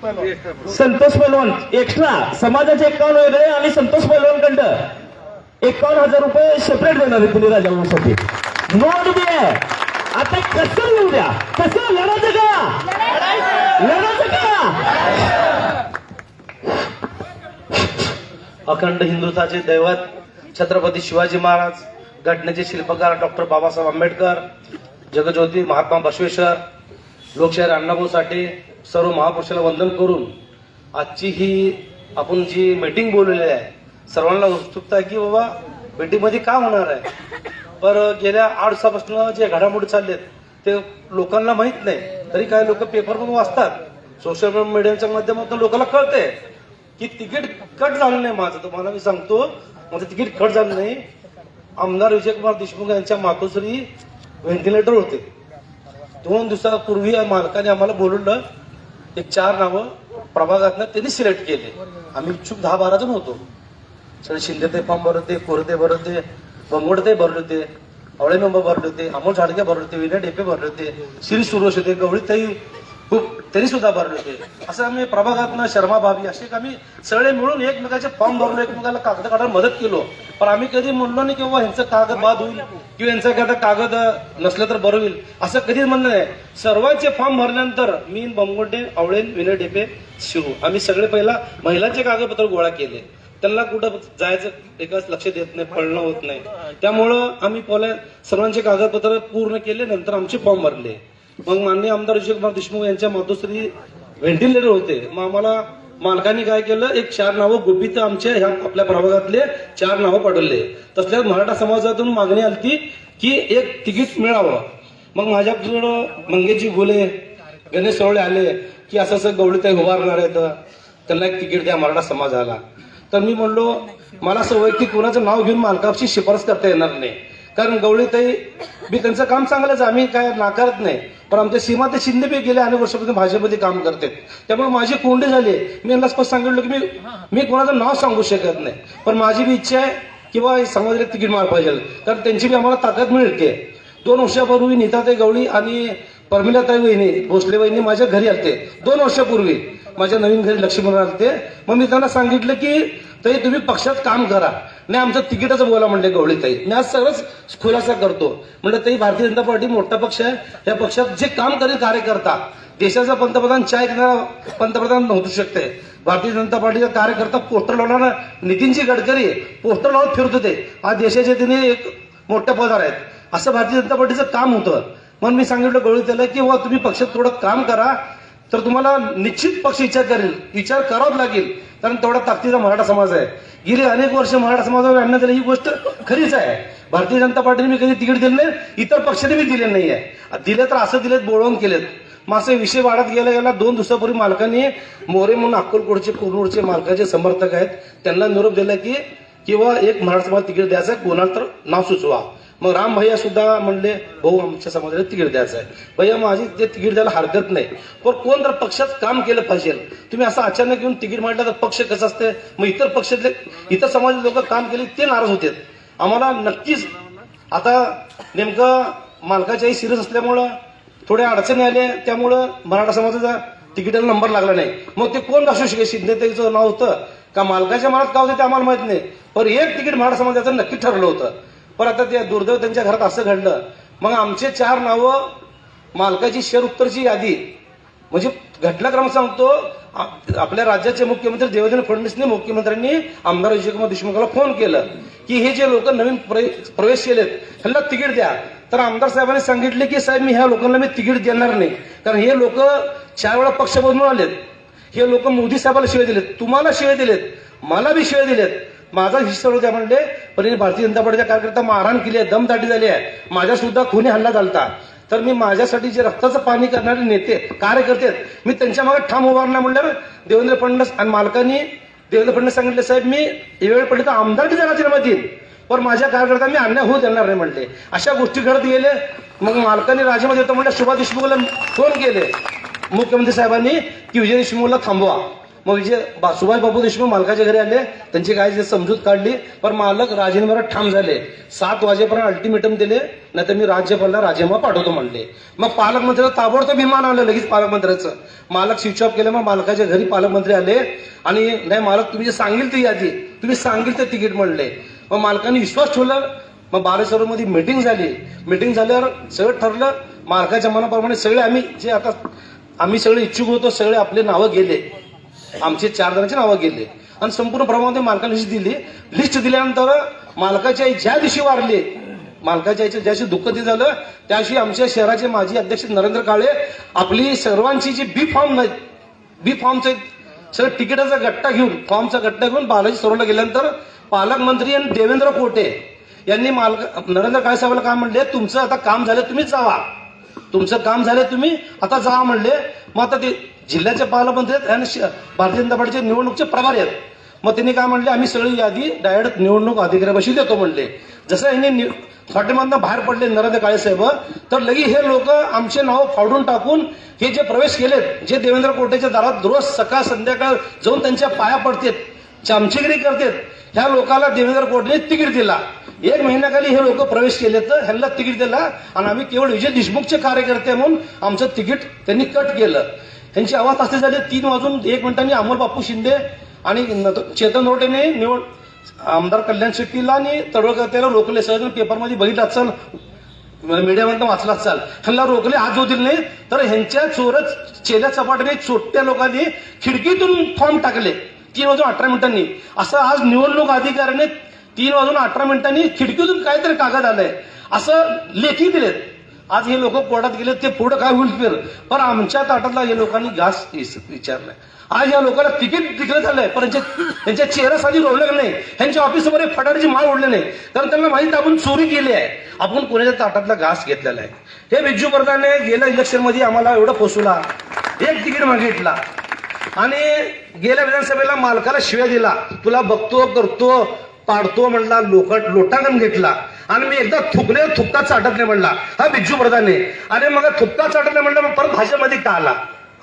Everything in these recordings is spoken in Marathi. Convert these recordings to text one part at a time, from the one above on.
संतोष पैलवान एक्स्ट्रा समाजाचे एकावन्न वेगळे आणि संतोष पैलवान कंड एकावन्न हजार रुपये सेपरेट देणार आहे तुम्ही राजासाठी नोट दे आता कसं येऊ द्या? कसं? लढायचं का? लढायचं का? अखंड हिंदुत्वाचे दैवत छत्रपती शिवाजी महाराज घटनेचे शिल्पकार डॉक्टर बाबासाहेब आंबेडकर जगज्योती महात्मा बसवेश्वर लोकशाहीर अण्णाभाऊ साठे सर्व महापुरुषाला वंदन करून आजची ही आपण जी मीटिंग बोलवलेली आहे सर्वांना उत्सुकता आहे की बाबा मीटिंगमध्ये का होणार आहे? पर गेल्या आठ दिवसापासून जे घडामोडी चाललेत ते लोकांना माहीत नाही. तरी काही लोक पेपरमधून वाचतात. सोशल मीडियाच्या माध्यमातून लोकांना कळते की तिकीट कट झालं नाही माझं. तुम्हाला मी सांगतो माझं तिकीट कट झालं नाही. आमदार विजयकुमार देशमुख यांच्या मातोश्री व्हेंटिलेटर होते. दोन दिवसापूर्वी या मालकाने आम्हाला बोलवलं एक चार नावं प्रभागातनं त्यांनी सिलेक्ट केले. आम्ही इच्छुक दहा बारा जण होतो. सर शिंदे ते फॉर्म भरत होते कोरते भरत होते बंगोड भरले होते आवळे मेंबर भरले होते अमोल झाडके भरले होते विनय डेपे भरले होते श्री सुरोश होते गवळी ताई खूप तरी सुद्धा भरले होते. असं आम्ही प्रभागातनं शर्मा भाभी असे आम्ही सगळे मिळून एकमेकाचे फॉर्म भरलो एकमेकाला कागद काढायला मदत केलो. पण आम्ही कधी म्हणलो नाही की बाबा ह्यांचं कागद बाद होईल किंवा यांचं एखादा कागद नसलं तर बरं होईल. असं कधीच म्हणलं नाही. सर्वांचे फॉर्म भरल्यानंतर मी बंगोटे आवळेन विनय ढेपे शिरू आम्ही सगळे पहिला महिलांचे कागदपत्र गोळा केले. त्यांना कुठं जायचं एकाच लक्ष देत नाही पळणं होत नाही. त्यामुळं आम्ही पहिल्या सर्वांचे कागदपत्र पूर्ण केले नंतर आमचे फॉर्म भरले. मग माननीय आमदार विजयकुमार देशमुख यांच्या मातोश्री व्हेंटिलेटर होते. मग आम्हाला मालकांनी काय केलं? एक चार नावं गोपित आमच्या ह्या आपल्या प्रभागातले चार नावं पाठवले. तसल्याच मराठा समाजातून मागणी आली की एक तिकीट मिळावं. मग माझ्याकडं मंगेशजी घोले गणेश सवळे आले की असं असं गवळीताई उभारणार आहेत. त्यांना एक तिकीट द्या मराठा समाजाला. तर मी म्हणलो मला असं वैयक्तिक कोणाचं नाव घेऊन मालकाची शिफारस करता येणार नाही. कारण गवळीताई बी त्यांचं काम चांगलंच आम्ही काय नाकारत नाही. पण आमच्या सीमा ते शिंदे बी गेले अनेक वर्षापासून भाजपमध्ये काम करतात त्यामुळे माझी कोंडी झाली मी यांना स्पष्ट सांगितलं की मी मी कोणाचं नाव सांगू शकत नाही. पण माझी बी इच्छा आहे की बा समाजाला तिकीट मार पाहिजे. कारण त्यांची बी आम्हाला ताकद मिळते दोन वर्षापूर्वी नीताताई गवळी आणि परमिलाताई वहिनी भोसले वहिनी माझ्या घरी आलते. दोन वर्षापूर्वी. माझ्या नवीन घरी लक्ष्मण आलते. मग मी त्यांना सांगितलं की ताई तुम्ही पक्षात काम करा. नाही आमचं तिकिटाचं बोला म्हणले गवळी ताई. मी आज सगळंच खुलासा करतो. म्हणलं ताई भारतीय जनता पार्टी मोठा पक्ष आहे. या पक्षात जे काम करेल कार्यकर्ता. देशाचा पंतप्रधान चाय करणारा पंतप्रधान नव्हू शकते. भारतीय जनता पार्टीचा कार्यकर्ता पोस्टर लावणारा नितीनजी गडकरी पोस्टर लावून फिरत होते. आज देशाचे तिने एक मोठ्या पदार आहेत असं भारतीय जनता पार्टीचं काम होतं. म्हणून मी सांगितलं गवळी त्याला की वा तुम्ही पक्षात थोडं काम करा. तर तुम्हाला निश्चित पक्ष विचार करेल. विचार करावाच लागेल. कारण तेवढा ताकदीचा मराठा समाज आहे. गेली अनेक वर्ष मराठा समाजावर आणण्यात आली ही गोष्ट खरीच आहे. भारतीय जनता पार्टीने मी कधी तिकीट दिलं नाही इतर पक्षाने मी दिले नाही आहे दिले तर असं दिलेत बोळवून केलेत. मग असे विषय वाढत गेला गेला दोन दिवसापूर्वी मालकांनी मोरे म्हणून अक्कलकोटचे कुरनूरचे मालकाचे समर्थक आहेत. त्यांना निरोप दिला की किंवा एक मराठा समाज तिकीट द्यायचं आहे कोणाला तर नाव सुचवा. मग राम भैया सुद्धा म्हणले भाऊ आमच्या समाजाला तिकीट द्यायचं आहे. भैया माझी ते तिकीट द्यायला हरकत नाही. पण कोण जर पक्षात काम केलं पाहिजे तुम्ही असं अचानक येऊन तिकीट मांडलं तर पक्ष कसं असते? मग इतर पक्षातले इतर समाजाचे लोक काम केले ते नाराज होते. आम्हाला नक्कीच आता नेमकं मालकाच्याही सिरियस असल्यामुळं थोड्या अडचणी आल्या त्यामुळं मराठा समाजाचा तिकिटाला नंबर लागला नाही. मग ते कोण असू शकेल? शिंदेचं नाव होतं. का मालकाच्या मनात का होतं ते आम्हाला माहीत नाही. पण एक तिकीट मराठा समाजाचं नक्की ठरलं होतं. पण आता त्या दुर्दैव त्यांच्या घरात असं घडलं. मग आमचे चार नावं मालकाची शेअर उत्तरची यादी. म्हणजे घटनाक्रम सांगतो आप- आपल्या राज्याचे मुख्यमंत्री देवेंद्र फडणवीसने मुख्यमंत्र्यांनी आमदार विजयकुमार देशमुखला फोन केलं की हे जे लोक नवीन प्रवेश केलेत ह्यांना तिकीट द्या. तर आमदार साहेबांनी सांगितले की साहेब मी ह्या लोकांना मी तिकीट देणार नाही. कारण हे लोक चार वेळा पक्ष बदलून आलेत. हे लोक मोदी साहेबाला शिवाय दिलेत. तुम्हाला शिवाय दिलेत. मला बी शिवाय दिलेत. माझा हिस्सा द्या म्हणले पण भारतीय जनता पार्टीच्या कार्यकर्ता मारहाण केली आहे दमदाटी झाली आहे. माझ्या सुद्धा खुनी हल्ला झालता. तर मी माझ्यासाठी जे रक्ताचं पाणी करणारे नेते कार्यकर्ते मी त्यांच्या मागे ठाम उभारणार म्हणल्यावर देवेंद्र फडणवीस आणि मालकांनी देवेंद्र फडणवीस सांगितले साहेब मी वेळ पडले तर आमदारकीचा राजीनामा देईन पण माझ्या कार्यकर्ता मी अन्याय होऊ देणार नाही म्हणले. अशा गोष्टी घडत गेले. मग मालकांनी राजीनामा देतो म्हणलं सुभाष देशमुखला फोन केले. मुख्यमंत्री साहेबांनी की विजय देशमुखला थांबवा. मग जे बा- सुभाष बाबू देशमुख मालकाच्या घरी आले त्यांची काय जे समजूत काढली पण मालक राजेंद्र ठाम झाले. सात वाजेपर्यंत अल्टिमेटम दिले नाही तर मी राज्यपालला राजीनामा पाठवतो म्हणले. मग पालकमंत्र्याला ताबडतोब विमान आलं लगेच पालकमंत्र्याचं. मालक स्विच ऑफ केलं मग मालकाच्या घरी पालकमंत्री आले. आणि नाही मालक तुम्ही जे सांगेल ती यादी तुम्ही सांगेल ते तिकीट म्हणले. मग मालकाने विश्वास ठेवला. मग बालेश्वर मध्ये मिटिंग झाली. मिटिंग झाल्यावर सगळं ठरलं. मालकाच्या मनाप्रमाणे सगळे आम्ही जे आता आम्ही सगळे इच्छुक होतो सगळे आपले नावं गेले. आमचे चार जणांची नावं गेले. आणि संपूर्ण प्रमाणामध्ये मालकाला लिस्ट दिली. लिस्ट दिल्यानंतर मालकाच्या आई ज्या दिवशी वारले मालकाच्या आईच्या ज्याशी दुःखती दुःख ते झालं त्या दिवशी आमच्या शहराचे माजी अध्यक्ष नरेंद्र काळे आपली सर्वांची जी बी फॉर्म नाही बी फॉर्मचे सगळं तिकिटाचा गट्टा घेऊन फॉर्मचा गट्टा घेऊन बालाजी सरोला गेल्यानंतर पालकमंत्री आणि देवेंद्र कोटे यांनी मालक नरेंद्र काळे साहेबांना काय म्हणले तुमचं आता काम झालं तुम्ही जावा. तुमचं काम झालं तुम्ही आता जा म्हणले. मग आता ते जिल्ह्याचे पालकमंत्री आहेत आणि भारतीय जनता पार्टीचे निवडणूकचे प्रभारी आहेत. मग त्यांनी काय म्हणले आम्ही सगळी यादी डायरेक्ट निवडणूक अधिकाऱ्यापाशी देतो म्हणले. जसं यांनी हॉटेलमधनं बाहेर पडले नरेंद्र काळे साहेब तर लगी हे लोक आमचे नाव फाडून टाकून हे जे प्रवेश केलेत जे देवेंद्र कोटेच्या दारात रोज सकाळ संध्याकाळ जाऊन त्यांच्या पाया पडतात चामचेगिरी करतात ह्या लोकांना देवेंद्र कोटने तिकीट दिला. एक महिन्याखाली हे लोक प्रवेश केले तर ह्यांना तिकीट दिला आणि आम्ही केवळ विजय देशमुखचे कार्यकर्ते म्हणून आमचं तिकीट त्यांनी कट केलं. त्यांची आवाज असे झाले तीन वाजून एक मिनिटांनी अमोल बापू शिंदे आणि चेतन रोटेने निवड आमदार कल्याण शेट्टीला आणि तडवळकर्त्याला रोखले. सहज पेपरमध्ये बघितलं असाल म्हणजे मीडियामधनं वाचला असाल. ह्यांना रोखले हात जोतील नाही तर ह्यांच्या चोरच चेल्या चपाट्याने छोट्या लोकांनी खिडकीतून फॉर्म टाकले तीन वाजून अठरा मिनिटांनी. असं आज निवडणूक अधिकाऱ्याने तीन वाजून अठरा मिनिटांनी खिडकीतून काहीतरी कागद आलंय. असं लेखी दिलेत. आज हे लोक कोर्टात गेले ते पुढं काय होईल फिर? पण आमच्या ताटातला या लोकांनी घास विचारलाय. आज या लोकांना तिकीट तिकडे झालंय पण यांच्या त्यांच्या चेहरा साधी रोवलं नाही. यांच्या ऑफिसमध्ये फटाडीची माळ ओढले नाही. कारण त्यांना माहीत आपण चोरी केली आहे. आपण कोणाच्या ताटातला घास घेतलेला आहे? हे बिजू प्रधानने गेल्या इलेक्शनमध्ये आम्हाला एवढं पोचवला एक तिकीट मागितला. आणि गेल्या विधानसभेला मालकाला शिव्या दिला. तुला बघतो करतो पाडतो म्हणला लोक लोटांगण घेतला. आणि मी एकदा थुकले थुकताच चाटत नाही म्हणला. हा बिज्जू प्रधाने अरे मग थुकता चाटत नाही म्हणलं मग परत भाजपमध्ये का आला?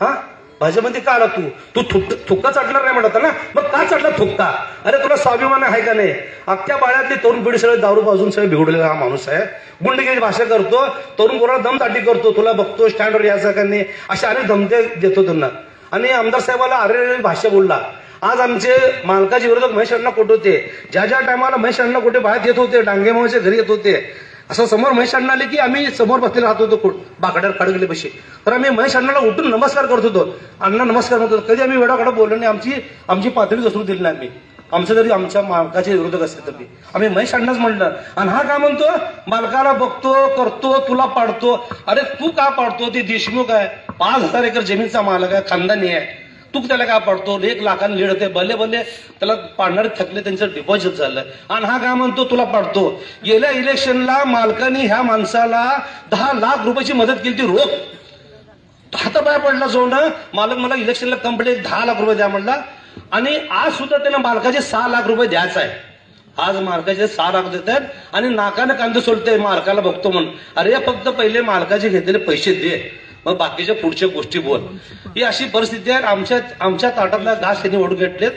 हा? भाजपमध्ये का आला तू? तू थुक थुक्का चाटणार नाही म्हणत ना? मग का चाटला थुक्का अरे तुला स्वाभिमान आहे का नाही? अख्ख्या बाळ्यातली तरुण पिढी सगळे दारू बाजून सगळे बिघडलेला हा माणूस आहे. गुंडगिरी भाषा करतो तरुण कोणाला दमदाटी करतो तुला बघतो स्टँडवर यायचं का नाही? असे अनेक धमके देतो त्यांना. आणि आमदार साहेबाला अरे भाषा बोलला. आज आमचे मालकाचे विरोधक महेश अण्णा कोट होते. ज्या ज्या टायमाला महेश अण्णा कोटे बाहेर येत होते डांगे मामाच्या घरी येत होते असं समोर महेश अण्णा आले की आम्ही समोर बसलेले राहत होतो कुठ- बाकड्यावर खडगले पैसे तर आम्ही महेश अण्णाला उठून नमस्कार करत होतो. अण्णा नमस्कार म्हणत होतो. कधी आम्ही वेळाकडे बोललो नाही आमची आमची पातळी घसरू दिली नाही आम्ही. आमचं जरी आमच्या मालकाचे विरोधक असले तरी. आम्ही महेश अण्णाच म्हणलं आणि हा काय म्हणतो? मालकाला बघतो करतो तुला पाडतो. अरे तू का पाडतो? ते देशमुख आहे. पाच हजार एकर जमीनचा मालक आहे खानदानी आहे. तू त्याला काय पडतो? एक लाखाने लीड होते भले भले. त्याला पाडणारे थकले त्यांचं डिपॉझिट झालं. आणि हा काय म्हणतो? तुला पाडतो. गेल्या इलेक्शनला मालकाने ह्या माणसाला दहा लाख रुपयाची मदत केली ती रोख. हातापाया पडला जोडणं मालक मला इलेक्शनला कंप्लीट दहा लाख रुपये द्या म्हणला. आणि आज सुद्धा त्यांना मालकाचे सहा लाख रुपये द्यायचा आहे. आज मालकाचे सहा लाख देत आहेत आणि नाकानं कांदे सोडते मालकाला बघतो म्हणून. अरे फक्त पहिले मालकाचे घेतलेले पैसे दे. मग बाकीच्या पुढच्या गोष्टी बोल. ही अशी परिस्थिती आहे. आमच्या आमच्या ताटातला घास त्यांनी ओढून घेतलेत.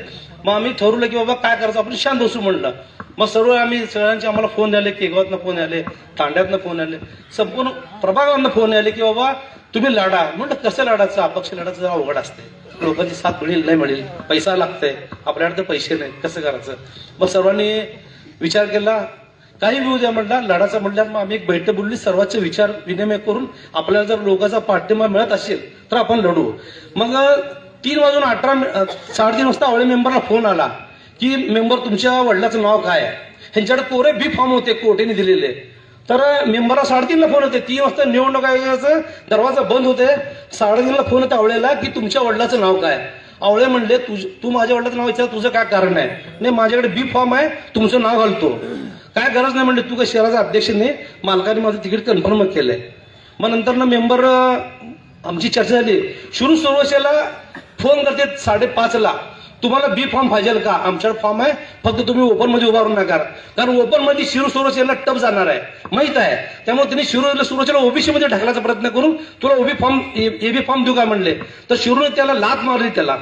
मग आम्ही ठरवलं की बाबा काय करायचं? आपण शांत बसू म्हणलं. मग सर्व आम्ही सगळ्यांचे आम्हाला फोन आले केगावातनं फोन आले तांड्यातनं फोन आले. संपूर्ण प्रभागातनं फोन आले की बाबा तुम्ही लढा. म्हणलं कसं लढायचं? अपक्ष लढायचं जरा अवघड असते लोकांची साथ मिळेल नाही मिळेल? पैसा लागतंय. आपल्याकडे तर पैसे नाही कसं करायचं? मग सर्वांनी विचार केला. काही घेऊ द्या म्हटलं लढाचा म्हटल्यावर मग आम्ही एक बैठक बोलली सर्वांचे विचार विनिमय करून आपल्याला जर लोकांचा पाठिंबा मिळत असेल तर आपण लढू. मग तीन वाजून अठरा साडेतीन वाजता आवळे मेंबरला फोन आला की मेंबर तुमच्या वडिलाचं नाव काय आहे? ह्यांच्याकडे कोरे बी फॉर्म होते कोर्टेने दिलेले. तर मेंबरला साडेतीनला फोन होते तीन वाजता निवडणूक आयोगाचं दरवाजा बंद होते. साडेतीनला फोन होता आवळेला की तुमच्या वडिलाचं नाव काय आवळे म्हणले तुझ तू माझ्या वडिलाचं नाव विचार तुझं काय कारण आहे? नाही माझ्याकडे बी फॉर्म आहे तुमचं नाव घालतो. काय गरज नाही म्हणले तू काय शहराचा अध्यक्ष नाही मालकाने माझं तिकीट कन्फर्म केलंय. मग नंतर ना मेंबर आमची चर्चा झाली. सुरू सुरवशेला फोन करते साडेपाचला. तुम्हाला बी फॉर्म पाहिजे का? आमच्याकडे फॉर्म आहे. फक्त तुम्ही ओपनमध्ये उभारून नका. कारण ओपनमध्ये शिरू सुरवशेला टप जाणार आहे. माहीत आहे. त्यामुळे त्यांनी शिरू सुरक्षेला ओबीसी मध्ये ढकलायचा प्रयत्न करून तुला ओबी फॉर्म एबी फॉर्म देऊ का म्हणले? तर शिरूने त्याला लात मारली त्याला.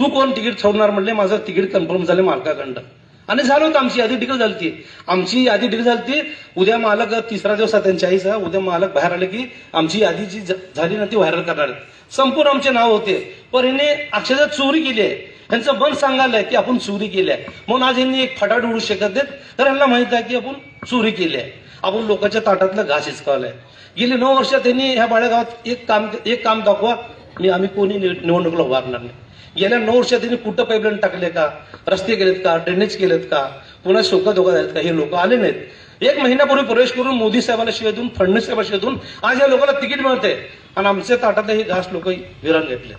तू कोण तिकीट ठरवणार म्हणले? माझं तिकीट कन्फर्म झालं मालकाकडं आणि झालं होतं आमची यादी डिक्लेअर झाली आमची यादी डिक्लेअर झाली उद्या मालक तिसरा दिवस त्यांच्या आईचा. उद्या मालक बाहेर आले की आमची यादी जी झाली ना ती व्हायरल करणार संपूर्ण आमचे नाव होते. पण हिने अक्षरशः चोरी केली आहे. यांचं मन सांगायला की आपण चोरी केली आहे. म्हणून आज यांनी एक फटाट उडू शकत नाहीत. तर यांना माहीत आहे की आपण चोरी केली आहे. आपण लोकांच्या ताटातलं घास हिसकावलाय. गेली नऊ वर्षात त्यांनी ह्या बाळेगावात एक काम एक काम दाखवा. मी आम्ही कोणी निव- निवडणुकीला उभारणार नाही. गेल्या नऊ वर्षात त्यांनी कुठं पाईपलाईन टाकले का? रस्ते केलेत का? ड्रेनेज केलेत का? पुन्हा शोका धोका झालेत का? हे लोक आले नाहीत. एक महिन्यापूर्वी प्रवेश करून मोदी साहेबांना शिवाय देऊन फडणवीस साहेबांना शिवाय देऊन आज या लोकांना तिकीट मिळते आणि आमच्या ताटातले हे घास लोक विरान घेतले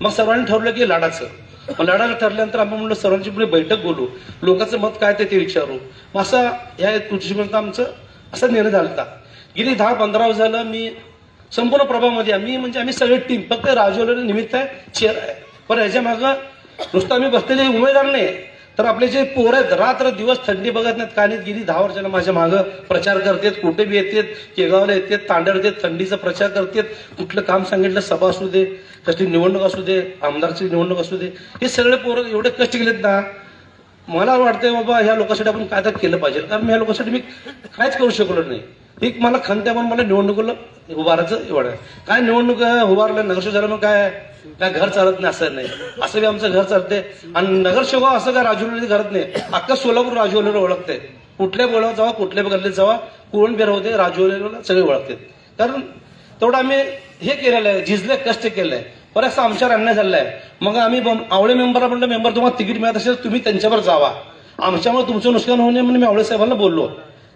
मग सर्वांनी ठरवलं की लाडाचं मग ठरल्यानंतर आम्ही म्हणलं सर्वांची पुढे बैठक बोलू. लोकांचं मत काय ते ते विचारू. मग असा या कृषीपर्यंत आमचं असा निर्णय झाला होता. गेली दहा पंधरा वर्ष झालं मी संपूर्ण प्रभामध्ये आम्ही म्हणजे आम्ही सगळे टीम फक्त राजवलेलं निमित्त आहे चेअर आहे. पण ह्याच्या मागं नुसतं आम्ही बसलेले उमेदवार नाही. तर आपले जे पोरं आहेत रात्र दिवस थंडी बघत नाहीत कालीत गेली दहा वर्षानं माझ्या मागं प्रचार करतात कुठे बी येतात केगावला येतात तांड्यावर येतात थंडीचा प्रचार करतात कुठलं काम सांगितलं सभा असू दे कसली निवडणूक असू दे आमदारची निवडणूक असू दे हे सगळे पोरं एवढे कष्ट केलेत ना मला वाटतंय बाबा ह्या लोकांसाठी आपण काय तर केलं पाहिजे. कारण ह्या लोकांसाठी मी काहीच करू शकलो नाही. एक मला खंत आहे पण मला निवडणुकीला उभारायचं एवढं काय निवडणूक उभारलं नगरसेवक झालं मग काय काय घर चालत नाही असं नाही. असं बी आमचं घर चालते आणि नगरसेवक असं काय राजवलेली करत नाही. अख्खा सोलापूर राजवलेलं ओळखते कुठल्या बोलावं जावा कुठल्या गल्लीत जावा कोण बेर होते सगळे ओळखते कारण तेवढं आम्ही हे केलेलं आहे झिजले कष्ट केलंय बऱ्याचसा आमच्यावर अन्याय झालेला आहे मग आम्ही आवळे मेंबरला म्हणलं मेंबर तुम्हाला तिकीट मिळत असेल तुम्ही त्यांच्यावर जावा. आमच्यामुळे तुमचं नुकसान होऊ नये म्हणून मी आवळे साहेबांना बोललो.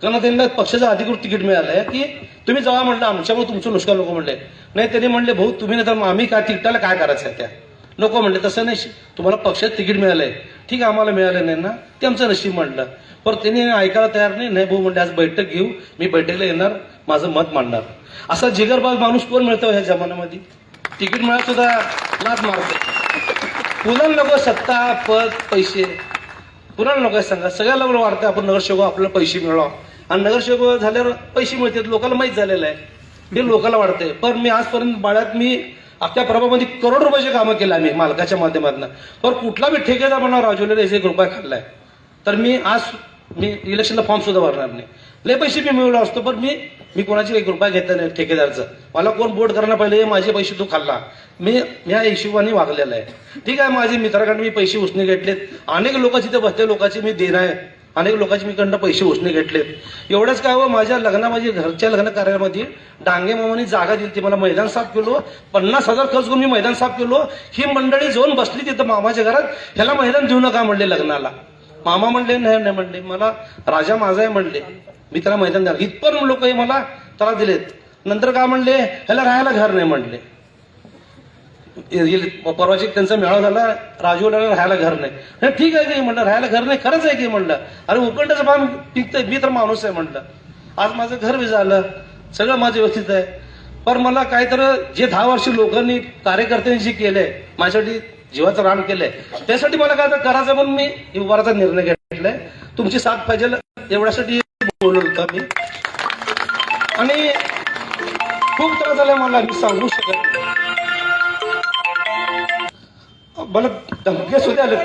कारण त्यांना पक्षाचं अधिकृत तिकीट मिळालं आहे की तुम्ही जावा म्हटलं आमच्यामुळे तुमचं नुकसान नको म्हणले. नाही त्यांनी म्हणले भाऊ तुम्ही नाही तर मग आम्ही काय तिकिटाला काय करायचं आहे त्या? नको म्हणले तसं नाही. तुम्हाला पक्षात तिकीट मिळालंय. ठीक आहे आम्हाला मिळालं नाही ना. ते आमचं नशीब म्हटलं पण त्यांनी ऐकायला तयार नाही. नाही भाऊ म्हणले आज बैठक घेऊ. मी बैठकीला येणार. माझं मत मांडणार. असा जिगरबाज माणूस कोण मिळतो ह्या जमान्यामध्ये? तिकीट मिळत सुद्धा लाच मारतो. पुन्हा नको सत्ता पद पैसे? पुन्हा नको सांगा? सगळ्या लवकर वाढतं आपण नगरसेवक आपल्याला पैसे मिळवा. आणि नगरसेवक झाल्यावर पैसे मिळतात लोकांना माहीत झालेलं आहे. हे लोकांना वाढतंय. पण मी आजपर्यंत बाळ्यात मी आपल्या प्रभामध्ये करोड रुपयाचे कामं केलं आम्ही मालकाच्या माध्यमातून. पण कुठला बी ठेकेदार म्हणा राजवलेला एक रुपया खाल्लाय. तर मी आज मी इलेक्शनला फॉर्म सुद्धा भरणार नाही. लय पैसे मी मिळवला असतो पण मी मी कोणाची एक रुपया घेतला नाही ठेकेदारचं. मला कोण बोट करणं पहिले माझे पैसे तू खाल्ला. मी ह्या हिशोबाने वागलेला आहे. ठीक आहे माझे मित्राकडे मी पैसे उसने घेतलेत. अनेक लोकांची ते बसते लोकांची मी देणं आहे. अनेक लोकांची मी कडनं पैसे उसने घेतलेत. एवढंच काय हो माझ्या लग्ना माझ्या घरच्या लग्न कार्यामध्ये डांगे मामाने जागा दिली ती मला मैदान साफ केलो. पन्नास हजार खर्च करून मी मैदान साफ केलो. ही मंडळी जाऊन बसली तिथं मामाच्या घरात. ह्याला मैदान देऊ नका म्हणले लग्नाला. मामा म्हणले नाही नाही म्हणले. मला राजा माझा आहे म्हणले. मी त्याला मैदान द्या इथपर्यंत लोक मला त्रास दिलेत. नंतर काय म्हणले? ह्याला राहायला घर नाही म्हणले. परवाची त्यांचा मेळावा झाला राजूला राहायला घर नाही. ठीक आहे की म्हणलं राहायला घर नाही खरंच आहे की म्हणलं. अरे उकंडाचं पाम पिकतंय मी तर माणूस आहे म्हणलं. आज माझं घर बी झालं सगळं माझं व्यवस्थित आहे. पण मला काय तर जे दहा वर्ष लोकांनी कार्यकर्त्यांनी जे केलंय माझ्यासाठी जीवाचं रान केलंय त्यासाठी मला काय तर करायचं म्हणून मी उभाराचा निर्णय घेतलाय. तुमची साथ पाहिजे एवढ्यासाठी बोललो होता मी. आणि खूप त्रास झाला मला मी सांगू शकत नाही. मला धमके सुद्धा आले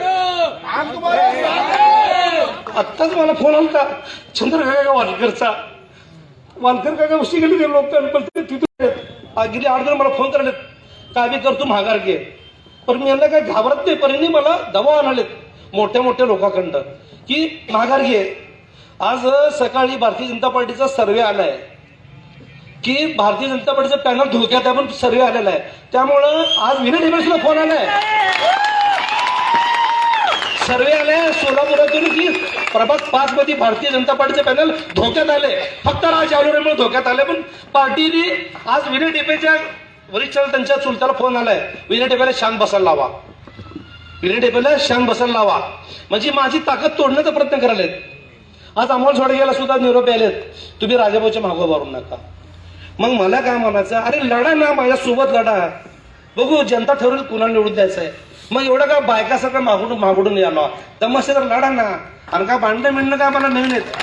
आत्ताच मला फोन आलता चंद्रकाका वालकरचा वालकर काका उशी गेली ते लोक पण ते तिथे गेली आठ जण मला फोन करायला काय बी करतो महागार घे. पण मी यांना काय घाबरत नाही परिणी मला दबाव आणालेत मोठ्या मोठ्या लोकांकडनं की महागार घे. आज सकाळी भारतीय जनता पार्टीचा सर्वे आलाय. की भारतीय जनता पार्टीचं पॅनल धोक्यात आहे पण सर्वे आलेला आहे. त्यामुळं आज विनय ढेबेसला फोन आलाय. सर्वे आलाय सोलापुरातून की प्रभात पाच मध्ये भारतीय जनता पार्टीचे पॅनल धोक्यात आले फक्त राज यावलरेमुळे धोक्यात आले पण पार्टीने आज विनय टेपेच्या वरिष्ठ त्यांच्या चुलत्याला फोन आलाय. विनय टेपेला शांत बसायला लावा. विनय टेपेला शांत बसायला लावा. म्हणजे माझी ताकद तोडण्याचा प्रयत्न करायला आज अमोल सोडगेला सुद्धा निरोप आलेत तुम्ही राजाभाऊच्या मागो भरू नका. मग मला काय म्हणायचं? अरे लढा ना माझ्यासोबत लढा. बघू जनता ठरवली कुणाला निवडून द्यायचं आहे मग एवढं का बायकासारखं मागून मागून यालो तमाशे तर लढा ना. आणि काय भांडणं मिळणं काय मला नवीन येत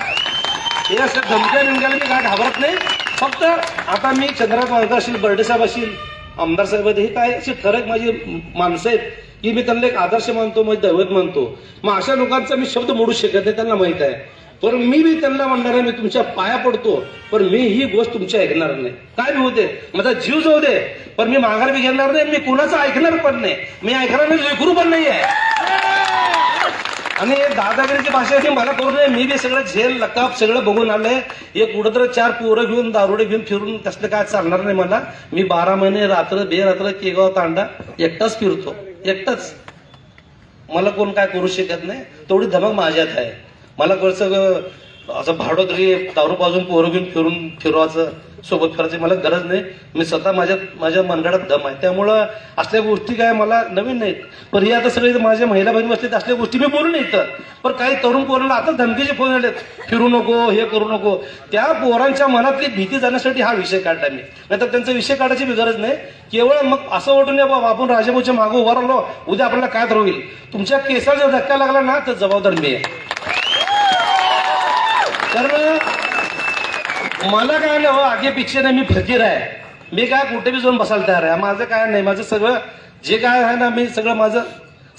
हे असं धमक्या बिमक्याला मी काय घाबरत नाही. फक्त आता मी चंद्रकांत वाळकर असेल बर्डे साहेब असेल आमदार साहेब हे काय असे ठरक माझी माणसं आहेत की मी त्यांना एक आदर्श मानतो मग दैवत मानतो. मग अशा लोकांचा मी शब्द मोडू शकत नाही त्यांना माहीत आहे. पण मी बी त्यांना म्हणणार आहे मी तुमच्या पाया पडतो पण मी ही गोष्ट तुमची ऐकणार नाही. काय बी होते माझा जीव जाऊ दे पण मी माघार बी घेणार नाही मी कुणाचं ऐकणार पण नाही. मी ऐकणार नाही लेकरू पण नाही आहे आणि दादागिरीची भाषा ही मला करू नये मी बी सगळं झेल लकाप सगळं बघून आलंय. एक कुठंतरी चार पोरं घेऊन दारुडे घेऊन फिरून तसलं काय चालणार नाही मला. मी बारा महिने रात्र बेरात्र केगाव तांडा एकटाच फिरतो एकटाच. मला कोण काय करू शकत नाही तेवढी धमक माझ्यात आहे. मला कसं असं भाडोत्री दारू पाजून पोरं घेऊन फिरून फिरवायचं सोबत फिरायचं मला गरज नाही. मी स्वतः माझ्या माझ्या मनगडात दम आहे. त्यामुळं असल्या गोष्टी काय मला नवीन नाहीत. पण हे आता सगळे माझ्या महिला बहिणी असले असल्या गोष्टी मी बोलू नाही तर पण काही तरुण पोरांना आता धमकीचे फोन आलेत. फिरू नको हे करू नको. त्या पोरांच्या मनातली भीती जाण्यासाठी हा विषय काढला मी. नाहीतर त्यांचा विषय काढायची बी गरज नाही. केवळ मग असं वाटून बाबा आपण राजाभाऊच्या मागं उभा राहिलो उद्या आपल्याला काय तर होईल. तुमच्या केसाला जर धक्का लागला ना तर जबाबदार मी आहे. कारण मला काय नाही हो आगेपेक्षा नाही मी फकीर आहे. मी काय कुठे बी जाऊन बसायला तयार आहे. माझं काय नाही माझं सगळं जे काय आहे ना मी सगळं माझं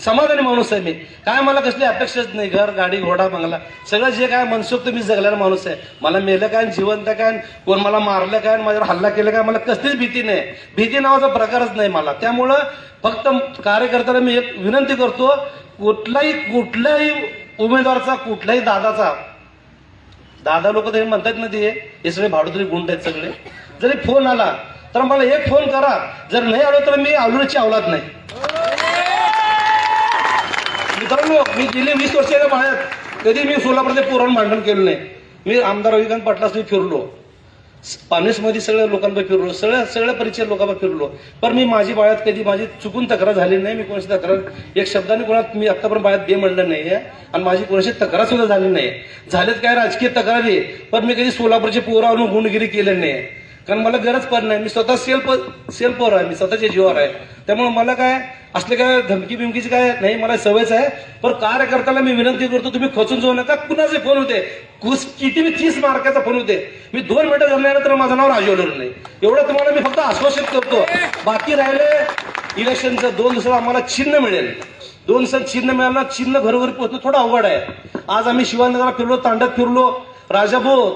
समाधानी माणूस आहे मी. काय मला कसली अपेक्षाच नाही घर गाडी घोडा बंगला. सगळं जे काय मनसोक्त मी जगलेला माणूस आहे. मला मेलं काय आणि जिवंत काय आणि कोण मला मारलं काय माझ्यावर हल्ला केला काय मला कसलीच भीती नाही. भीती नावाचा प्रकारच नाही मला. त्यामुळं फक्त कार्यकर्त्याला मी एक विनंती करतो कुठलाही कुठल्याही उमेदवारचा कुठल्याही दादाचा दादा लोक तरी म्हणतात ना ते हे सगळे भाडोत्री गुंड आहेत सगळे. जरी फोन आला तर मला एक फोन करा. जर नाही आलो तर मी आवडीची आवलात नाही. मित्रांनो मी गेली वीस वर्षाच्या बाहेर. कधी मी सोलापूरचे पुराण भांडण केलं नाही. मी आमदार रविकांत पाटलास मी फिरलो. पानिसमध्ये सगळ्या लोकांवर फिरलो सगळ्या सगळ्या परिचय लोकांवर फिरलो. पण मी माझी बाळात कधी माझी चुकून तक्रार झाली नाही मी कोणाची तक्रार एक शब्दाने कोणात मी आतापर्यंत बाळात बे म्हणलं नाही आणि माझी कोणाशी तक्रार सुद्धा झाली नाही झालेत काय राजकीय तक्रारी पण मी कधी सोलापूरचे पोरावरून गुंडगिरी केलं नाही कारण मला गरज पडणार नाही. मी स्वतः सेल्फ सेल्फवर आहे. मी स्वतःच्या जीवावर आहे. त्यामुळे मला काय असले काय धमकी बिमकीची काय नाही मला सवयच आहे. पण कार्यकर्त्याला मी विनंती करतो तुम्ही खचून जाऊ नका. कुणाचे फोन होते? कुस किती मी तीस मार्काचा फोन होते. मी दोन मिनिटं झाल्यानंतर माझं नाव राजवलं नाही. एवढं तुम्हाला मी फक्त आश्वासित करतो. बाकी राहिले इलेक्शनचं दोन दिवसाला आम्हाला चिन्ह मिळेल. दोन दिवसात चिन्ह मिळालं चिन्ह घरोघरी पोहोचणं थोडं अवघड आहे. आज आम्ही शिवाजीनगरला फिरलो तांडत फिरलो. राजाभाऊ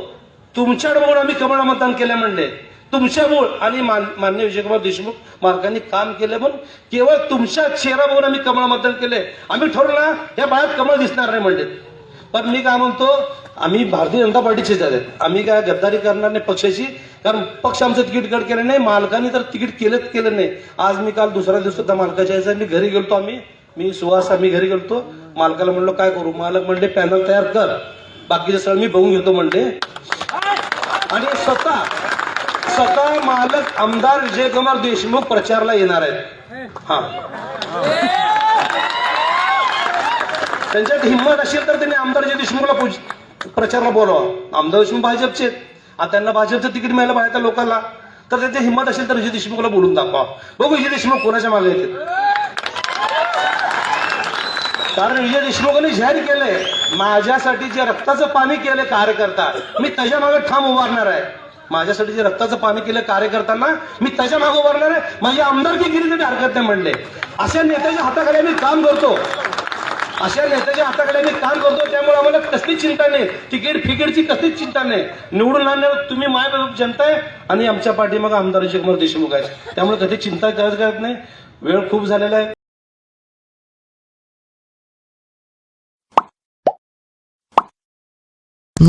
तुमच्याकडे बघून आम्ही कमळा मतदान केलं म्हणले. तुमच्या मूळ आणि मान- मान्य विजयकुमार देशमुख मार्गांनी काम केलं म्हणून. केवळ तुमच्या चेहरा बघून आम्ही कमळ मतदान केले आम्ही ठरवलं ना या बाळात कमळ दिसणार नाही म्हणले. पण मी काय म्हणतो आम्ही भारतीय जनता पार्टीचे आहेत आम्ही काय गद्दारी करणार नाही पक्षाची कारण पक्ष आमचं तिकीट कट केलं नाही मालकाने तर तिकीट केलंच केलं नाही. आज मी काल दुसरा दिवस सुद्धा मालकाच्या यायचा मी घरी गेलतो आम्ही. मी सुहास आम्ही घरी गेलतो. मालकाला म्हणलो काय करू? मालक म्हणले पॅनल तयार कर. बाकीचं सगळं मी बघून घेतो म्हणले. आणि स्वतः स्वतः मालक आमदार विजयकुमार देशमुख प्रचारला येणार आहेत. हा. त्यांच्यात हिंमत असेल तर त्यांनी आमदार विजय देशमुखला पूज- प्रचारला बोलावा. आमदार देशमुख भाजपचे आता त्यांना भाजपचं तिकीट मिळालं पाहिजे लोकांना. तर त्यांची हिंमत असेल तर विजय देशमुखला बोलून दाखवा. बघू विजय देशमुख कोणाच्या मागे येते कारण विजय देशमुखांनी जाहीर केलंय माझ्यासाठी जे रक्ताचं पाणी केलं कार्यकर्ता मी त्याच्यामागे ठाम उभारणार आहे. माझ्यासाठी जे रक्ताचं पाणी केलं कार्यकर्त्यांना मी त्याच्यामागे उभारणार आहे. माझी आमदारकी गिरीसाठी हरकत नाही म्हणले. अशा नेत्याच्या हाताखाली आम्ही काम करतो. अशा नेत्याच्या हाताकडे मी काम करतो त्यामुळे आम्हाला कसलीच चिंता नाही. तिकीट फिकीटची कसलीच चिंता नाही. निवडून आणल्यावर तुम्ही माय जनता आहे आणि आमच्या पाठीमागे आमदार कुमार देशमुख आहे त्यामुळे कधी चिंता करत करत नाही. वेळ खूप झालेला आहे.